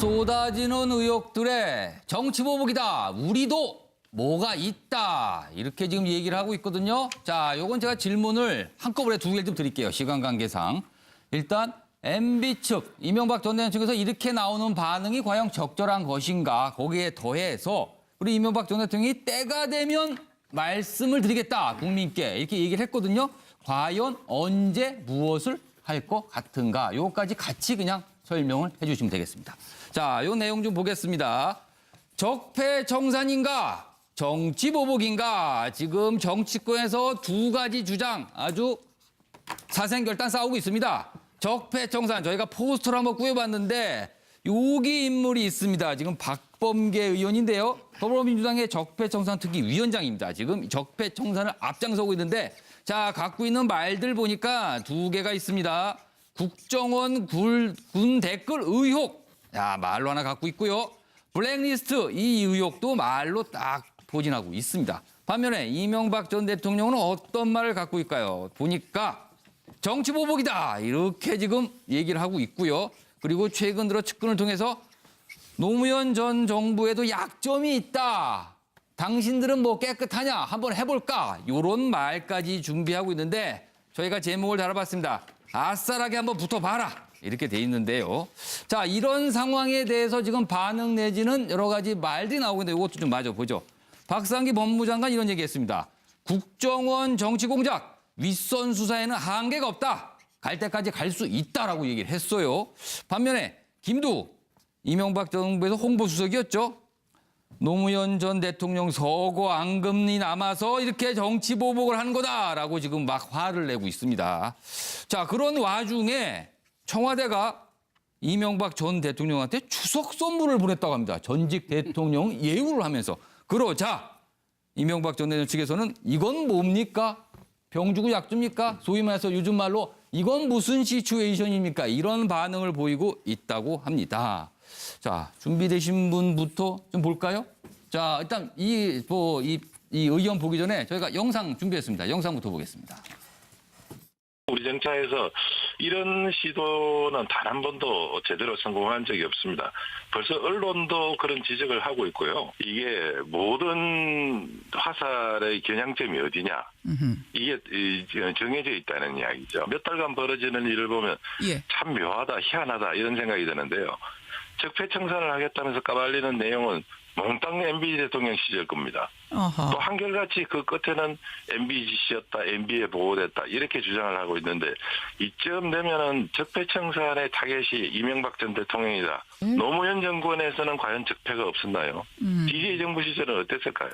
쏟아지는 의혹들의 정치 보복이다. 우리도 뭐가 있다. 이렇게 지금 얘기를 하고 있거든요. 자, 요건 제가 질문을 한꺼번에 두 개를 좀 드릴게요. 시간 관계상. 일단 MB 측, 이명박 전 대통령 측에서 이렇게 나오는 반응이 과연 적절한 것인가. 거기에 더해서 우리 이명박 전 대통령이 때가 되면 말씀을 드리겠다. 국민께. 이렇게 얘기를 했거든요. 과연 언제 무엇을 할 것 같은가. 요거까지 같이 그냥 설명을 해주시면 되겠습니다. 자, 요 내용 좀 보겠습니다. 적폐 청산인가? 정치 보복인가? 지금 정치권에서 두 가지 주장 아주 사생결단 싸우고 있습니다. 적폐 청산 저희가 포스터를 한번 꾸며봤는데 여기 인물이 있습니다. 지금 박범계 의원인데요. 더불어민주당의 적폐청산 특위 위원장입니다. 지금 적폐청산을 앞장서고 있는데 자 갖고 있는 말들 보니까 두 개가 있습니다. 국정원 굴- 군 댓글 의혹 야 말로 하나 갖고 있고요. 블랙리스트 이 의혹도 말로 딱 포진하고 있습니다. 반면에 이명박 전 대통령은 어떤 말을 갖고 있을까요? 보니까 정치 보복이다 이렇게 지금 얘기를 하고 있고요. 그리고 최근 들어 측근을 통해서 노무현 전 정부에도 약점이 있다. 당신들은 뭐 깨끗하냐? 한번 해볼까? 이런 말까지 준비하고 있는데 저희가 제목을 달아봤습니다. 아싸라게 한번 붙어봐라. 이렇게 돼 있는데요. 자, 이런 상황에 대해서 지금 반응 내지는 여러 가지 말들이 나오고 있는데 이것도 좀 마저 보죠. 박상기 법무장관 이런 얘기 했습니다. 국정원 정치 공작, 윗선 수사에는 한계가 없다. 갈 때까지 갈 수 있다라고 얘기를 했어요. 반면에 김두 이명박 정부에서 홍보수석이었죠. 노무현 전 대통령 서거 앙금이 남아서 이렇게 정치 보복을 한 거다라고 지금 막 화를 내고 있습니다. 자, 그런 와중에 청와대가 이명박 전 대통령한테 추석 선물을 보냈다고 합니다. 전직 대통령 예우를 하면서. 그러자 이명박 전 대통령 측에서는 이건 뭡니까? 병주고 약주입니까? 소위 말해서 요즘 말로 이건 무슨 시츄에이션입니까? 이런 반응을 보이고 있다고 합니다. 자, 준비되신 분부터 좀 볼까요? 자, 일단 이, 뭐, 이, 이 의견 보기 전에 저희가 영상 준비했습니다. 영상부터 보겠습니다. 우리 정차에서 이런 시도는 단 한 번도 제대로 성공한 적이 없습니다. 벌써 언론도 그런 지적을 하고 있고요. 이게 모든 화살의 겨냥점이 어디냐. 이게 이, 정해져 있다는 이야기죠. 몇 달간 벌어지는 일을 보면 예. 참 묘하다, 희한하다 이런 생각이 드는데요. 적폐청산을 하겠다면서 까발리는 내용은 몽땅 MB 대통령 시절 겁니다. 어허. 또 한결같이 그 끝에는 MB 지시였다, MB에 보호됐다 이렇게 주장을 하고 있는데 이쯤 되면은 적폐청산의 타겟이 이명박 전 대통령이다. 노무현 정권에서는 과연 적폐가 없었나요? 음. DJ 정부 시절은 어땠을까요?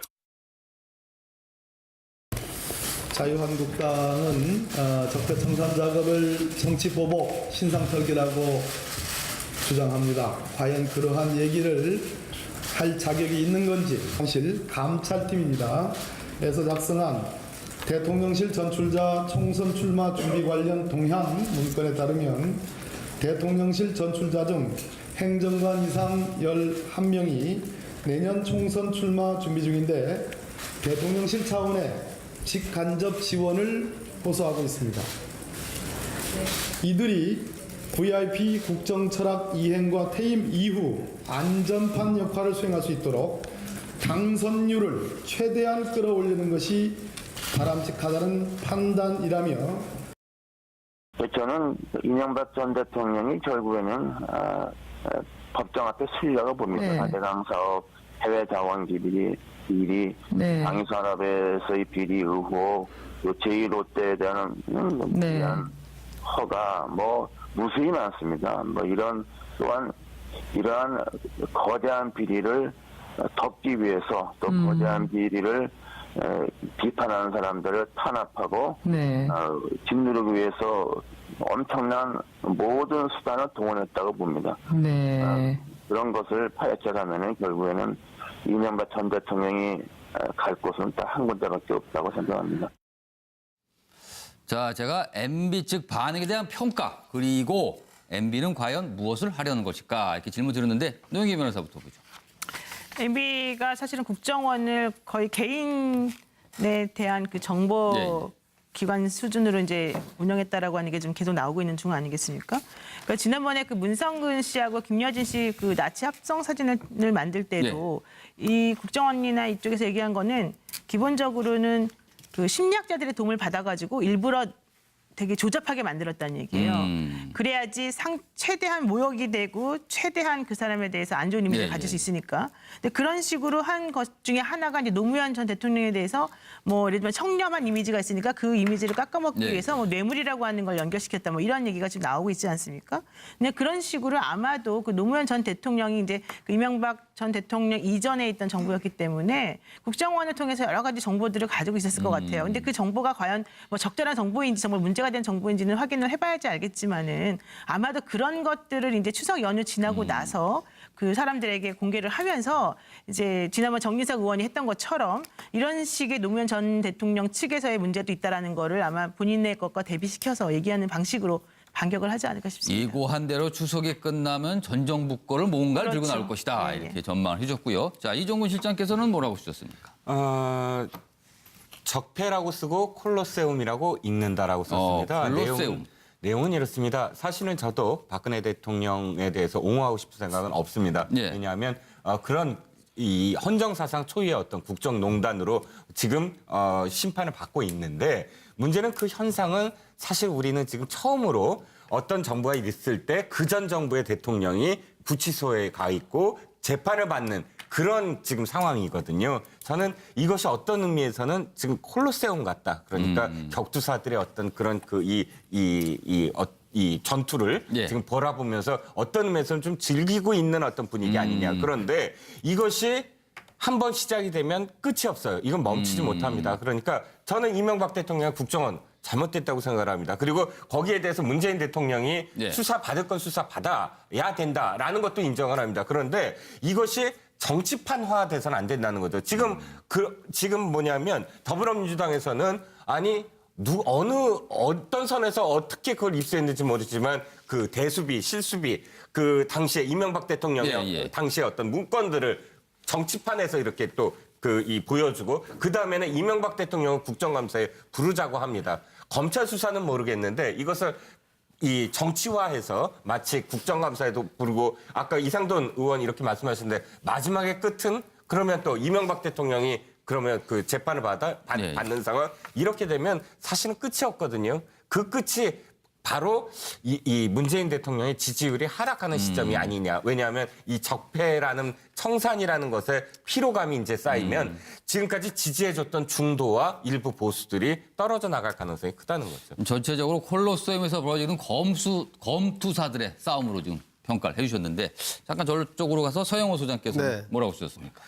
자유한국당은 어, 적폐청산 작업을 정치보복 신상털기라고 주장합니다. 과연 그러한 얘기를 할 자격이 있는 건지 사실 감찰팀입니다. 에서 작성한 대통령실 전출자 총선 출마 준비 관련 동향 문건에 따르면 대통령실 전출자 중 행정관 이상 11명이 내년 총선 출마 준비 중인데 대통령실 차원의 직간접 지원을 호소하고 있습니다. 이들이 VIP 국정 철학 이행과 퇴임 이후 안전판 역할을 수행할 수 있도록 당선율을 최대한 끌어올리는 것이 바람직하다는 판단이라며 저는 이명박 전 대통령이 결국에는 아, 아, 법정 앞에 쓰려고 봅니다. 네. 하대강 사업, 해외 자원 비리, 비리, 네. 방위산업에서의 비리 의혹, 또 제2롯데에 대한 음, 네. 허가 뭐 무수히 많습니다. 뭐 이런 또한 이러한 거대한 비리를 덮기 위해서 또 음. 거대한 비리를 에, 비판하는 사람들을 탄압하고 네. 어, 짓누르기 위해서 엄청난 모든 수단을 동원했다고 봅니다. 네. 그런 것을 파헤쳐가면은 결국에는 이명박 전 대통령이 어, 갈 곳은 딱 한 군데밖에 없다고 생각합니다. 자, 제가 MB 측 반응에 대한 평가 그리고 MB는 과연 무엇을 하려는 것일까 이렇게 질문 드렸는데 노영희 변호사부터 보죠. MB가 사실은 국정원을 거의 개인에 대한 그 정보 네. 기관 수준으로 이제 운영했다라고 하는 게 좀 계속 나오고 있는 중 아니겠습니까? 그러니까 지난번에 그 문성근 씨하고 김여진 씨 그 나치 합성 사진을 만들 때도 이 국정원이나 이쪽에서 얘기한 거는 기본적으로는 그 심리학자들의 도움을 받아가지고 일부러 되게 조잡하게 만들었다는 얘기예요. 음. 그래야지 상 최대한 모욕이 되고 최대한 그 사람에 대해서 안 좋은 이미지를 예, 가질 예. 수 있으니까. 근데 그런 식으로 한 것 중에 하나가 이제 노무현 전 대통령에 대해서 뭐 예를 들면 청렴한 이미지가 있으니까 그 이미지를 깎아먹기 예. 위해서 뭐 뇌물이라고 하는 걸 연결시켰다 뭐 이런 얘기가 지금 나오고 있지 않습니까? 근데 그런 식으로 아마도 그 노무현 전 대통령이 이제 그 이명박 전 대통령 이전에 있던 정부였기 때문에 국정원을 통해서 여러 가지 정보들을 가지고 있었을 것 같아요. 근데 그 정보가 과연 뭐 적절한 정보인지 정말 문제가 된 정보인지는 확인을 해봐야지 알겠지만은 아마도 그런 것들을 이제 추석 연휴 지나고 나서 그 사람들에게 공개를 하면서 이제 지난번 정진석 의원이 했던 것처럼 이런 식의 노무현 전 대통령 측에서의 문제도 있다라는 거를 아마 본인의 것과 대비시켜서 얘기하는 방식으로 반격을 하지 않을까 싶습니다. 예고한 대로 추석이 끝나면 전 정부 거를 뭔가를 들고 그렇죠. 나올 것이다. 예, 예. 이렇게 전망을 해줬고요. 자, 이종근 실장께서는 뭐라고 쓰셨습니까? 어, 적폐라고 쓰고 콜로세움이라고 읽는다라고 썼습니다. 어, 콜로세움. 내용은, 내용은 이렇습니다. 사실은 저도 박근혜 대통령에 대해서 옹호하고 싶은 생각은 없습니다. 예. 왜냐하면 어, 그런 이 헌정사상 초유의 어떤 국정농단으로 지금 어, 심판을 받고 있는데 문제는 그 현상은 사실 우리는 지금 처음으로 어떤 정부가 있을 때 그 전 정부의 대통령이 구치소에 가 있고 재판을 받는 그런 지금 상황이거든요. 저는 이것이 어떤 의미에서는 지금 콜로세움 같다. 그러니까 격투사들의 어떤 그런 그 이 이 이 어, 이 전투를 예. 지금 바라보면서 어떤 의미에서는 좀 즐기고 있는 어떤 분위기 아니냐. 그런데 이것이 한 번 시작이 되면 끝이 없어요. 이건 멈추지 못합니다. 그러니까 저는 이명박 대통령 국정원 잘못됐다고 생각을 합니다. 그리고 거기에 대해서 문재인 대통령이 예. 수사 받을 건 수사 받아야 된다라는 것도 인정을 합니다. 그런데 이것이 정치판화 돼서는 안 된다는 거죠. 지금 그 지금 뭐냐면 더불어민주당에서는 아니 누 어느 어떤 선에서 어떻게 그걸 입수했는지 모르지만 그 대수비 실수비 그 당시에 이명박 대통령의 예, 예. 당시의 어떤 문건들을 정치판에서 이렇게 또 그 이 보여주고 그 다음에는 이명박 대통령을 국정감사에 부르자고 합니다. 검찰 수사는 모르겠는데 이것을 이 정치화해서 마치 국정감사에도 부르고 아까 이상돈 의원 이렇게 말씀하셨는데 마지막에 끝은 그러면 또 이명박 대통령이 그러면 그 재판을 받아 받, 예, 예. 받는 상황 이렇게 되면 사실은 끝이 없거든요. 그 끝이 바로 이, 이 문재인 대통령의 지지율이 하락하는 시점이 아니냐. 왜냐하면 이 적폐라는 청산이라는 것에 피로감이 이제 쌓이면 지금까지 지지해줬던 중도와 일부 보수들이 떨어져 나갈 가능성이 크다는 거죠. 전체적으로 콜로세움에서 벌어지는 검수 검투사들의 싸움으로 지금 평가를 해주셨는데 잠깐 저쪽으로 가서 서영호 소장께서 네. 뭐라고 쓰셨습니까?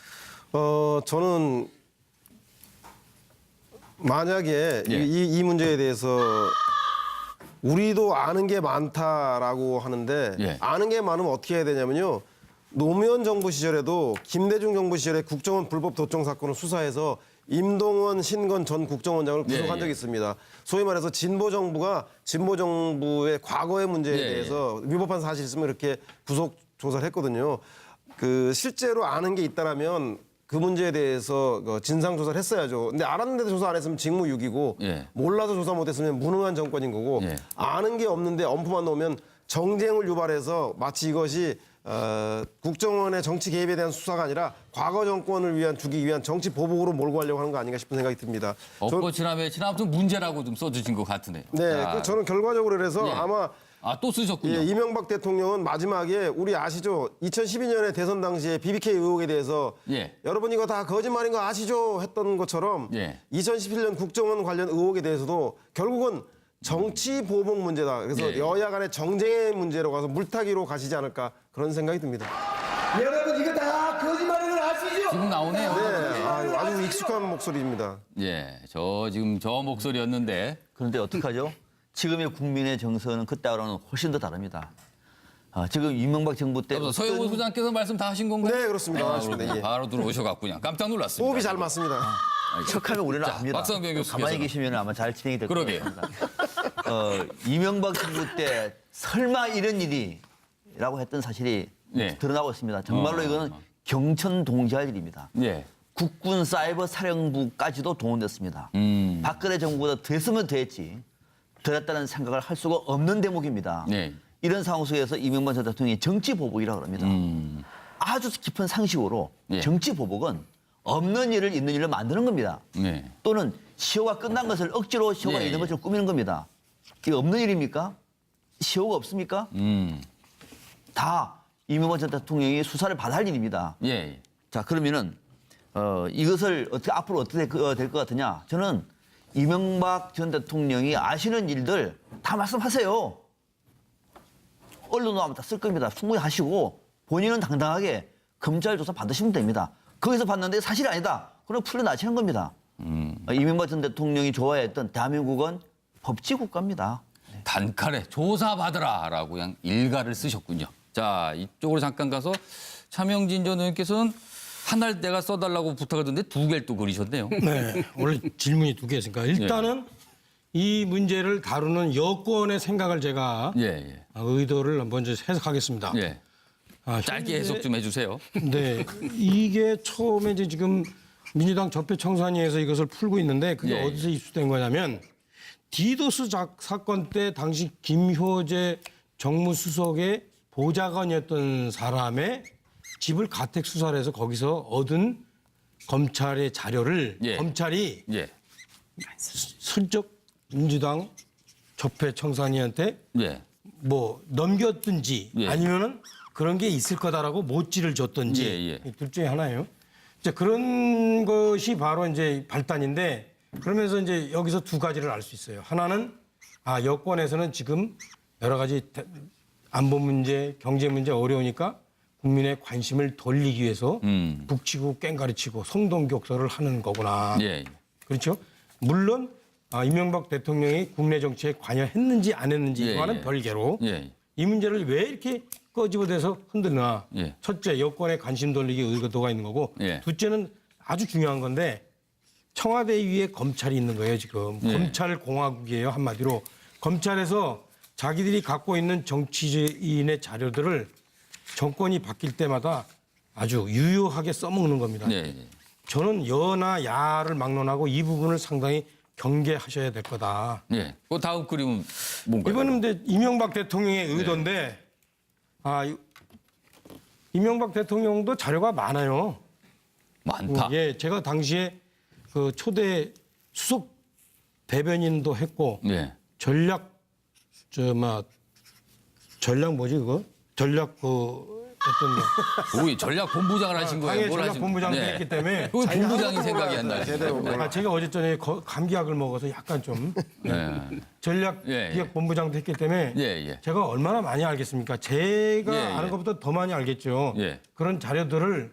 어, 저는 만약에 예. 이, 이 문제에 대해서 우리도 아는 게 많다라고 하는데 예. 아는 게 많으면 어떻게 해야 되냐면요. 노무현 정부 시절에도 김대중 정부 시절에 국정원 불법 도청 사건을 수사해서 임동원, 신건 전 국정원장을 구속한 예, 예. 적이 있습니다. 소위 말해서 진보 정부가 진보 정부의 과거의 문제에 예, 예. 대해서 위법한 사실 있으면 이렇게 구속 조사를 했거든요. 그 실제로 아는 게 있다라면 그 문제에 대해서 그 진상 조사를 했어야죠. 근데 알았는데도 조사 안 했으면 직무유기고 예. 몰라서 조사 못 했으면 무능한 정권인 거고 예. 아는 게 없는데 엄포만 놓으면 정쟁을 유발해서 마치 이것이 어, 국정원의 정치 개입에 대한 수사가 아니라 과거 정권을 위한 주기 위한 정치 보복으로 몰고 가려고 하는 거 아닌가 싶은 생각이 듭니다. 저- 없고 지난해 지난 아무튼 문제라고 좀 써주신 것 같으네요. 네, 자, 그 저는 결과적으로 그래서 예. 아마 아, 또 쓰셨군요. 예, 이명박 대통령은 마지막에 우리 아시죠? 2012년에 대선 당시에 BBK 의혹에 대해서 예. 여러분 이거 다 거짓말인 거 아시죠? 했던 것처럼 예. 2017년 국정원 관련 의혹에 대해서도 결국은 정치 보복 문제다. 그래서 예. 여야 간의 정쟁의 문제로 가서 물타기로 가시지 않을까 그런 생각이 듭니다. 여러분 이거 다 거짓말인 걸 아시죠? 지금 나오네요. 네, 아유, 아주 익숙한 목소리입니다. 예, 저 지금 저 목소리였는데 그런데 어떡하죠? 지금의 국민의 정서는 그때와는 훨씬 더 다릅니다. 아, 지금 이명박 정부 때 서영호 어떤- 소장께서 말씀 다 하신 건가요? 네, 그렇습니다. 아. 예. 바로 들어오셔갖군요. 깜짝 놀랐습니다. 호흡이 잘 맞습니다. 척하면 우리는 자, 압니다. 박상병 교수께서는. 가만히 계시면 아마 잘 진행이 될. 겁니다. 어, 이명박 정부 때 설마 이런 일이라고 했던 사실이 네. 드러나고 있습니다. 정말로 어. 이거는 경천 동지할 일입니다. 예. 국군 사이버 사령부까지도 동원됐습니다. 음. 박근혜 정부보다 됐으면 됐지. 들었다는 생각을 할 수가 없는 대목입니다. 네. 이런 상황 속에서 이명박 전 대통령이 정치 보복이라고 합니다. 아주 깊은 상식으로 예. 정치 보복은 없는 일을 있는 일로 만드는 겁니다. 네. 또는 시효가 끝난 것을 억지로 시효가 예, 있는 예. 것을 꾸미는 겁니다. 이게 없는 일입니까? 시효가 없습니까? 음. 다 이명박 전 대통령이 수사를 받아야 할 일입니다. 예. 예. 자 그러면은 어, 이것을 어떻게 앞으로 어떻게 될 것 같으냐? 저는 이명박 전 대통령이 아시는 일들 다 말씀하세요. 언론도 아마 다쓸 겁니다. 충분히 하시고 본인은 당당하게 검찰 조사 받으시면 됩니다. 거기서 봤는데 사실이 아니다. 그럼 풀려나시는 겁니다. 어, 이명박 전 대통령이 좋아했던 대한민국은 법치 국가입니다. 단칼에 조사받으라라고 그냥 일가를 쓰셨군요. 자, 이쪽으로 잠깐 가서 차명진 전 의원께서는 한달 내가 써달라고 부탁을 했는데 두 개를 또 그리셨네요. 네, 원래 질문이 두 개였으니까 일단은 이 문제를 다루는 여권의 생각을 제가 예, 예. 의도를 먼저 해석하겠습니다. 예. 아, 짧게 현재- 해석 좀 해주세요. 네, 이게 처음에 이제 지금 민주당 적폐청산위에서 이것을 풀고 있는데 그게 예, 예. 어디서 입수된 거냐면 디도스 작 사건 때 당시 김효재 정무수석의 보좌관이었던 사람의 집을 가택 수사를 해서 거기서 얻은 검찰의 자료를 예. 검찰이 예. 슬쩍 민주당 적폐 청산위한테 예. 뭐 넘겼든지 예. 아니면은 그런 게 있을 거다라고 모찌를 줬든지 예, 예. 둘 중에 하나예요. 이제 그런 것이 바로 이제 발단인데 그러면서 이제 여기서 두 가지를 알 수 있어요. 하나는 아 여권에서는 지금 여러 가지 대- 안보 문제, 경제 문제 어려우니까 국민의 관심을 돌리기 위해서 음. 북치고 깽가리치고 성동격설을 하는 거구나. 예. 그렇죠? 물론 아, 이명박 대통령이 국내 정치에 관여했는지 안 했는지와는 예, 예. 별개로 예. 이 문제를 왜 이렇게 꺼집어대서 흔드나? 예. 첫째 여권에 관심 돌리기 의도가 있는 거고 예. 둘째는 아주 중요한 건데 청와대 위에 검찰이 있는 거예요 지금 예. 검찰 공화국이에요 한마디로 검찰에서 자기들이 갖고 있는 정치인의 자료들을 정권이 바뀔 때마다 아주 유효하게 써먹는 겁니다. 예. 예. 저는 여나 야를 막론하고 이 부분을 상당히 경계하셔야 될 거다. 예. 그 다음 그림은 뭔가요? 이번은 이제 이명박 대통령의 의도인데 아 이- 이명박 대통령도 자료가 많아요. 많다. 예, 제가 당시에 그 초대 수석 대변인도 했고 예. 전략 저막 전략 뭐지 그거 전략 그 어떤 우리 전략 본부장을 하신 거예요. 당의 뭘 전략 하신 본부장도 예. 했기 때문에 그 본부장이 생각이 안 나시죠. 아, 제가 어제 저녁에 거- 감기약을 먹어서 약간 좀 예. 전략 예, 예. 기획 본부장도 했기 때문에 예, 예. 제가 얼마나 많이 알겠습니까? 제가 예, 예. 아는 것보다 더 많이 알겠죠. 예. 그런 자료들을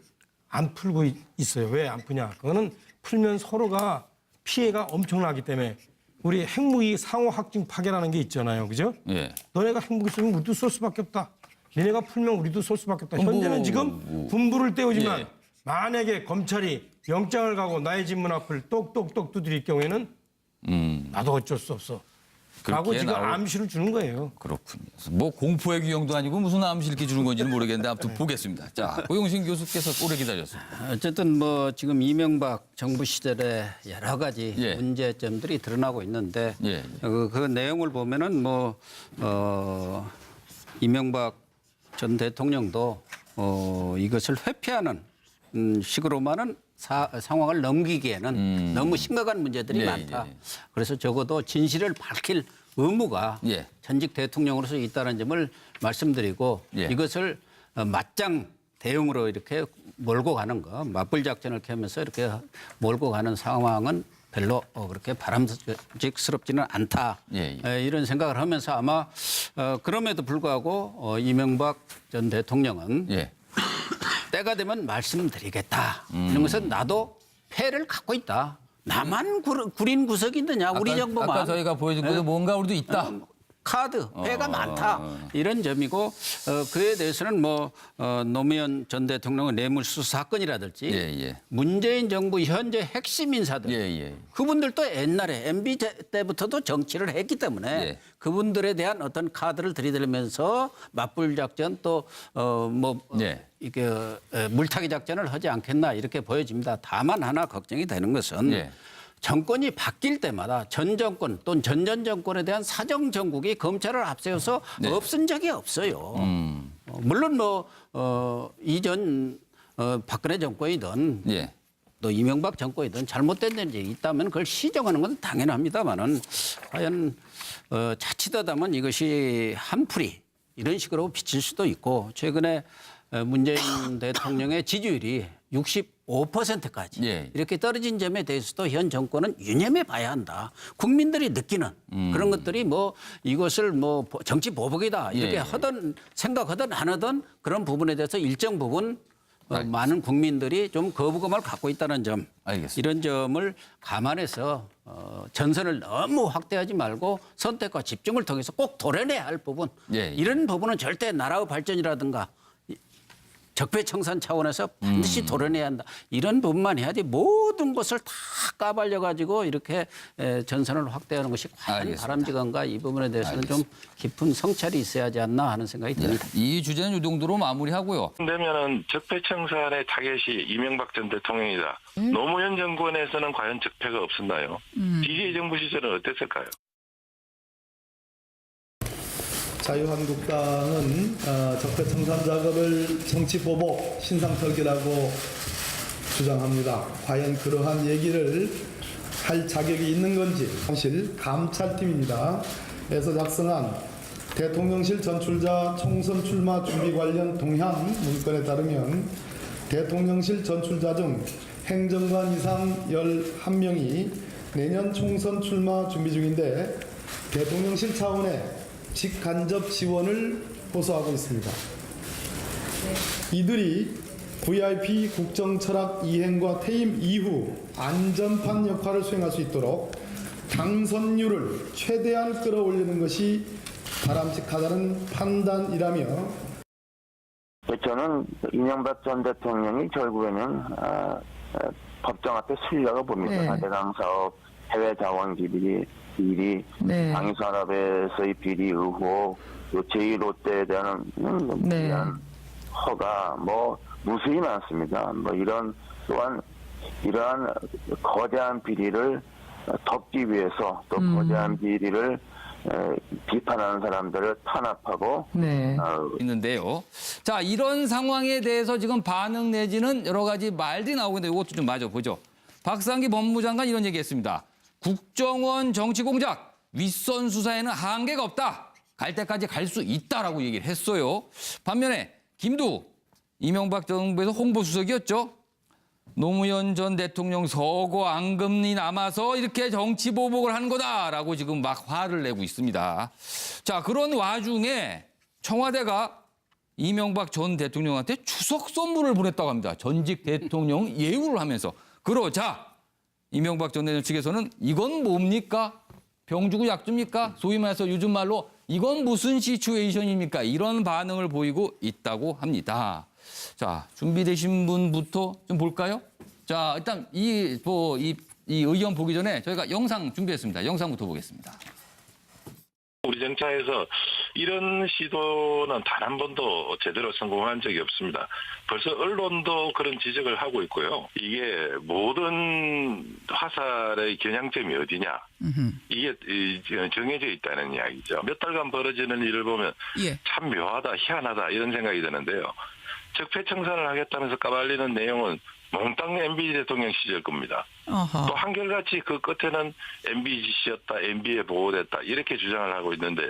안 풀고 있- 있어요. 왜 안 푸냐? 그거는 풀면 서로가 피해가 엄청나기 때문에 우리 핵무기 상호 확증 파괴라는 게 있잖아요. 그죠? 예. 너네가 핵무기 쓰면 우리도 쏠 수밖에 없다. 니네가 풀면 우리도 쏠 수밖에 없다. 현재는 뭐, 지금 뭐. 분부를 떼우지만 예. 만약에 검찰이 영장을 가고 나의 집문 앞을 똑똑똑 두드릴 경우에는 음. 나도 어쩔 수 없어. 라고 지금 나올- 암시를 주는 거예요. 그렇군요. 뭐 공포의 규형도 아니고 무슨 암시 이렇게 주는 건지는 모르겠는데 아무튼 보겠습니다. 자, 고용신 교수께서 오래 기다렸습니다. 어쨌든 뭐 지금 이명박 정부 시절에 여러 가지 예. 문제점들이 드러나고 있는데 예. 그, 그 내용을 보면은 뭐 어, 이명박 전 대통령도 어, 이것을 회피하는 음, 식으로만은 사- 상황을 넘기기에는 너무 심각한 문제들이 음. 예, 많다. 예. 그래서 적어도 진실을 밝힐 의무가 예. 전직 대통령으로서 있다는 점을 말씀드리고 예. 이것을 어, 맞짱 대응으로 이렇게 몰고 가는 거 맞불 작전을 켜면서 이렇게 몰고 가는 상황은 별로 어, 그렇게 바람직스럽지는 않다 예, 예. 에, 이런 생각을 하면서 아마 어, 그럼에도 불구하고 어, 이명박 전 대통령은 예. 때가 되면 말씀드리겠다 음. 이런 것은 나도 패를 갖고 있다 나만 구, 구린 구석이 있느냐 우리 아까, 정부만 아까 저희가 보여준 것도 뭔가 우리도 있다. 카드 배가 많다 이런 점이고 어, 그에 대해서는 뭐 어, 노무현 전 대통령의 뇌물수수 사건이라든지 예, 예. 문재인 정부 현재 핵심 인사들 예, 예. 그분들도 옛날에 MB 때부터도 정치를 했기 때문에 예. 그분들에 대한 어떤 카드를 들이대면서 맞불 작전 또어뭐 예. 이게 에, 물타기 작전을 하지 않겠나 이렇게 보여집니다. 다만 하나 걱정이 되는 것은 예. 정권이 바뀔 때마다 전 정권 또는 전전 정권에 대한 사정 정국이 검찰을 앞세워서 네. 없은 적이 없어요. 어, 물론 뭐 어, 이전 어, 박근혜 정권이든 예. 또 이명박 정권이든 잘못된 일이 있다면 그걸 시정하는 건 당연합니다만은 과연 어, 자칫하다면 이것이 한풀이 이런 식으로 비칠 수도 있고 최근에 어, 문재인 대통령의 지지율이 65%까지 예. 이렇게 떨어진 점에 대해서도 현 정권은 유념해 봐야 한다. 국민들이 느끼는 그런 것들이 뭐 이것을 뭐 정치 보복이다 이렇게 예, 예. 하던 생각하든 안 하든 그런 부분에 대해서 일정 부분 어, 많은 국민들이 좀 거부감을 갖고 있다는 점, 알겠습니다. 이런 점을 감안해서 어, 전선을 너무 확대하지 말고 선택과 집중을 통해서 꼭 도려내야 할 부분, 예, 예. 이런 부분은 절대 나라의 발전이라든가 이- 적폐청산 차원에서 반드시 음. 도려내야 한다. 이런 부분만 해야지 모든 것을 다 까발려 가지고 이렇게 에, 전선을 확대하는 것이 과연 알겠습니다. 바람직한가 이 부분에 대해서는 좀 깊은 성찰이 있어야 하지 않나 하는 생각이 듭니다. 이 주제는 이 정도로 마무리하고요. 되면은 적폐청산의 타겟이 이명박 전 대통령이다. 노무현 정권에서는 과연 적폐가 없었나요? DJ 정부 시절은 어땠을까요? 자유한국당은 어, 적폐 청산 작업을 정치 보복 신상털기라고 주장합니다. 과연 그러한 얘기를 할 자격이 있는 건지 사실 감찰팀입니다. 에서 작성한 대통령실 전출자 총선 출마 준비 관련 동향 문건에 따르면 대통령실 전출자 중 행정관 이상 11명이 내년 총선 출마 준비 중인데 대통령실 차원의 직간접 지원을 호소하고 있습니다. 이들이 VIP 국정 철학 이행과 퇴임 이후 안전판 역할을 수행할 수 있도록 당선율을 최대한 끌어올리는 것이 바람직하다는 판단이라며 저는 이명박 전 대통령이 결국에는 아, 아, 법정 앞에 쓰려고 봅니다. 네. 4대강 사업, 해외 자원 비리, 비리, 네. 방위산업에서의 비리 의혹, 또 제2롯데에 대한 음, 네. 대한 허가 뭐 무수히 많습니다. 뭐 이런 또한 이러한 거대한 비리를 덮기 위해서 또 음. 거대한 비리를 에, 비판하는 사람들을 탄압하고 네. 어, 있는데요. 자, 이런 상황에 대해서 지금 반응 내지는 여러 가지 말들이 나오고 있는데 이것도 좀 마저 보죠. 박상기 법무장관 이런 얘기했습니다. 국정원 정치 공작 윗선 수사에는 한계가 없다. 갈 때까지 갈 수 있다라고 얘기를 했어요. 반면에 김두 이명박 정부에서 홍보수석이었죠. 노무현 전 대통령 서거 앙금이 남아서 이렇게 정치 보복을 한 거다라고 지금 막 화를 내고 있습니다. 자, 그런 와중에 청와대가 이명박 전 대통령한테 추석 선물을 보냈다고 합니다. 전직 대통령 예우를 하면서. 그러자 이명박 전 대통령 측에서는 이건 뭡니까? 병 주고 약 줍니까? 소위 말해서 요즘 말로 이건 무슨 시츄에이션입니까? 이런 반응을 보이고 있다고 합니다. 자, 준비되신 분부터 좀 볼까요? 자, 일단 이, 뭐, 이, 이 의견 보기 전에 저희가 영상 준비했습니다. 영상부터 보겠습니다. 우리 정차에서 이런 시도는 단 한 번도 제대로 성공한 적이 없습니다. 벌써 언론도 그런 지적을 하고 있고요. 이게 모든 화살의 겨냥점이 어디냐? 이게 이, 정해져 있다는 이야기죠. 몇 달간 벌어지는 일을 보면 참 묘하다, 희한하다 이런 생각이 드는데요. 적폐청산을 하겠다면서 까발리는 내용은 몽땅 MB 대통령 시절 겁니다. 또 한결같이 그 끝에는 MB 지시였다, MB에 보호됐다 이렇게 주장을 하고 있는데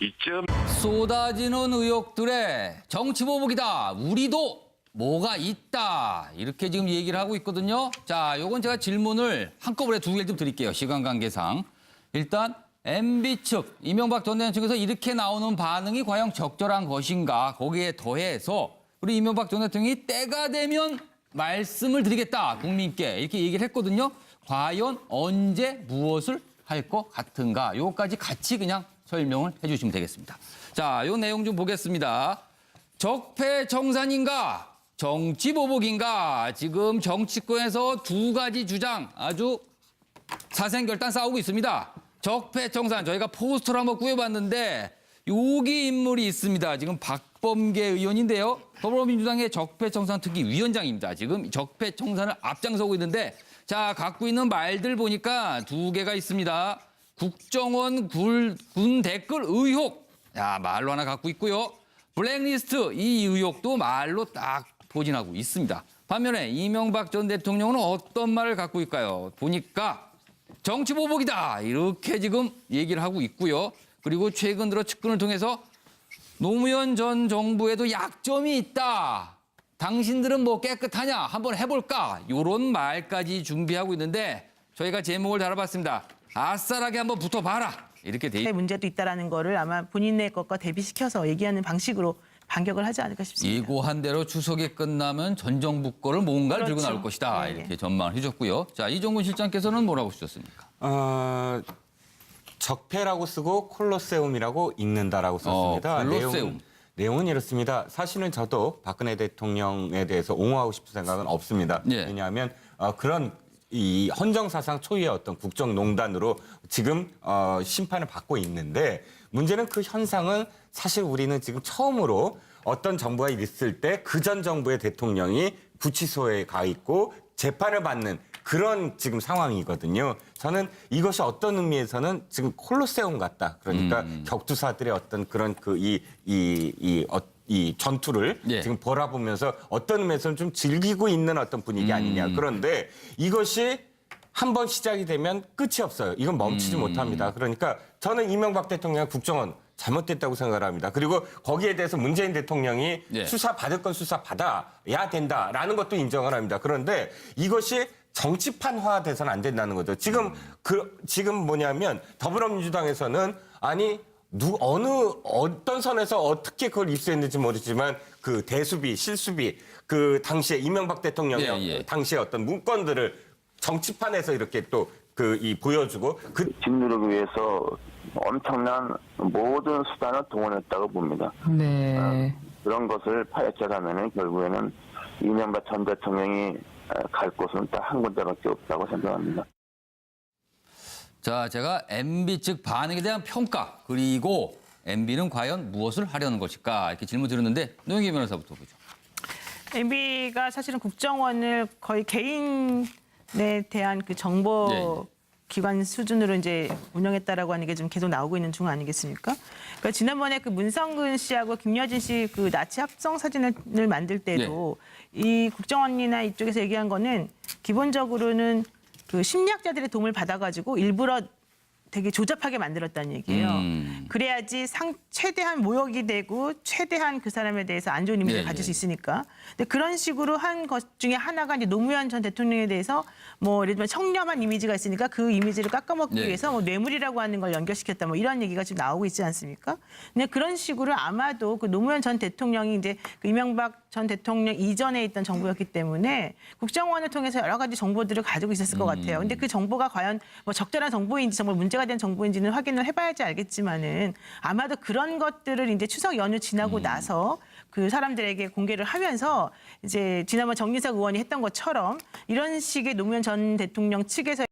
이점 쏟아지는 의혹들의 정치 보복이다. 우리도 뭐가 있다. 이렇게 지금 얘기를 하고 있거든요. 자, 요건 제가 질문을 한꺼번에 두 개를 좀 드릴게요. 시간 관계상. 일단 MB 측, 이명박 전 대통령 측에서 이렇게 나오는 반응이 과연 적절한 것인가. 거기에 더해서 우리 이명박 전 대통령이 때가 되면 말씀을 드리겠다. 국민께. 이렇게 얘기를 했거든요. 과연 언제 무엇을 할 것 같은가. 요거까지 같이 그냥 설명을 해 주시면 되겠습니다. 자, 요 내용 좀 보겠습니다. 적폐청산인가? 정치보복인가? 지금 정치권에서 두 가지 주장 아주 사생결단 싸우고 있습니다. 적폐청산 저희가 포스터를 한번 꾸며봤는데 여기 인물이 있습니다. 지금 박범계 의원인데요. 더불어민주당의 적폐청산 특위 위원장입니다. 지금 적폐청산을 앞장서고 있는데 자, 갖고 있는 말들 보니까 두 개가 있습니다. 국정원 굴- 군 댓글 의혹. 야, 말로 하나 갖고 있고요. 블랙리스트 이 의혹도 말로 딱 포진하고 있습니다. 반면에 이명박 전 대통령은 어떤 말을 갖고 있을까요? 보니까 정치 보복이다. 이렇게 지금 얘기를 하고 있고요. 그리고 최근 들어 측근을 통해서 노무현 전 정부에도 약점이 있다. 당신들은 뭐 깨끗하냐? 한번 해볼까? 이런 말까지 준비하고 있는데 저희가 제목을 달아봤습니다. 아싸라게 한번 붙어봐라. 이렇게 돼 있. 문제도 있다라는 거를 아마 본인의 것과 대비시켜서 얘기하는 방식으로 반격을 하지 않을까 싶습니다. 예고한 대로 추석이 끝나면 전 정부 거를 뭔가를 들고 그렇죠. 나올 것이다. 네, 이렇게 전망을 해줬고요. 자, 이종근 실장께서는 뭐라고 쓰셨습니까? 어, 적폐라고 쓰고 콜로세움이라고 읽는다라고 썼습니다. 어, 콜로세움. 내용은, 내용은 이렇습니다. 사실은 저도 박근혜 대통령에 대해서 옹호하고 싶은 생각은 없습니다. 예. 왜냐하면 어, 그런 이 헌정사상 초유의 어떤 국정농단으로 지금 어, 심판을 받고 있는데 문제는 그 현상은 사실 우리는 지금 처음으로 어떤 정부가 있을 때 그 전 정부의 대통령이 구치소에 가 있고 재판을 받는 그런 지금 상황이거든요. 저는 이것이 어떤 의미에서는 지금 콜로세움 같다. 그러니까 격투사들의 어떤 그런 그 이 이 이 어, 이 전투를 예. 지금 바라보면서 어떤 의미에서는 좀 즐기고 있는 어떤 분위기 아니냐. 그런데 이것이 한 번 시작이 되면 끝이 없어요. 이건 멈추지 못합니다. 그러니까 저는 이명박 대통령 국정원 잘못됐다고 생각을 합니다. 그리고 거기에 대해서 문재인 대통령이 예. 수사 받을 건 수사 받아야 된다라는 것도 인정을 합니다. 그런데 이것이 정치판화 돼서는 안 된다는 거죠. 지금 그 지금 뭐냐면 더불어민주당에서는 아니 누 어느 어떤 선에서 어떻게 그걸 입수했는지 모르지만 그 대수비 실수비 그 당시에 이명박 대통령의 예, 예. 당시의 어떤 문건들을 정치판에서 이렇게 또 그 이 보여주고 그집 누르기 위해서 엄청난 모든 수단을 동원했다고 봅니다. 네. 그런 것을 파헤쳐가면은 결국에는 이명박 전 대통령이 어, 갈 곳은 딱 한 군데밖에 없다고 생각합니다. 자, 제가 MB 측 반응에 대한 평가 그리고 MB는 과연 무엇을 하려는 것일까 이렇게 질문 드렸는데 노영기 변호사부터 보죠. MB가 사실은 국정원을 거의 개인에 대한 그 정보 예, 예. 기관 수준으로 이제 운영했다라고 하는 게 좀 계속 나오고 있는 중 아니겠습니까? 그러니까 지난번에 그 문성근 씨하고 김여진 씨 그 나치 합성 사진을 만들 때도 네. 이 국정원이나 이쪽에서 얘기한 거는 기본적으로는 그 심리학자들의 도움을 받아가지고 일부러 되게 조잡하게 만들었다는 얘기예요. 음. 그래야지 상, 최대한 모욕이 되고 최대한 그 사람에 대해서 안 좋은 이미지를 예, 가질 예. 수 있으니까. 근데 그런 식으로 한 것 중에 하나가 이제 노무현 전 대통령에 대해서 뭐 예를 들면 청렴한 이미지가 있으니까 그 이미지를 깎아먹기 예. 위해서 뭐 뇌물이라고 하는 걸 연결시켰다 뭐 이런 얘기가 지금 나오고 있지 않습니까? 근데 그런 식으로 아마도 그 노무현 전 대통령이 이제 그 이명박 전 대통령 이전에 있던 정부였기 때문에 국정원을 통해서 여러 가지 정보들을 가지고 있었을 것 같아요. 근데 그 정보가 과연 뭐 적절한 정보인지 정말 문제가 된 정보인지는 확인을 해봐야지 알겠지만은 아마도 그런 것들을 이제 추석 연휴 지나고 나서 그 사람들에게 공개를 하면서 이제 지난번 정진석 의원이 했던 것처럼 이런 식의 노무현 전 대통령 측에서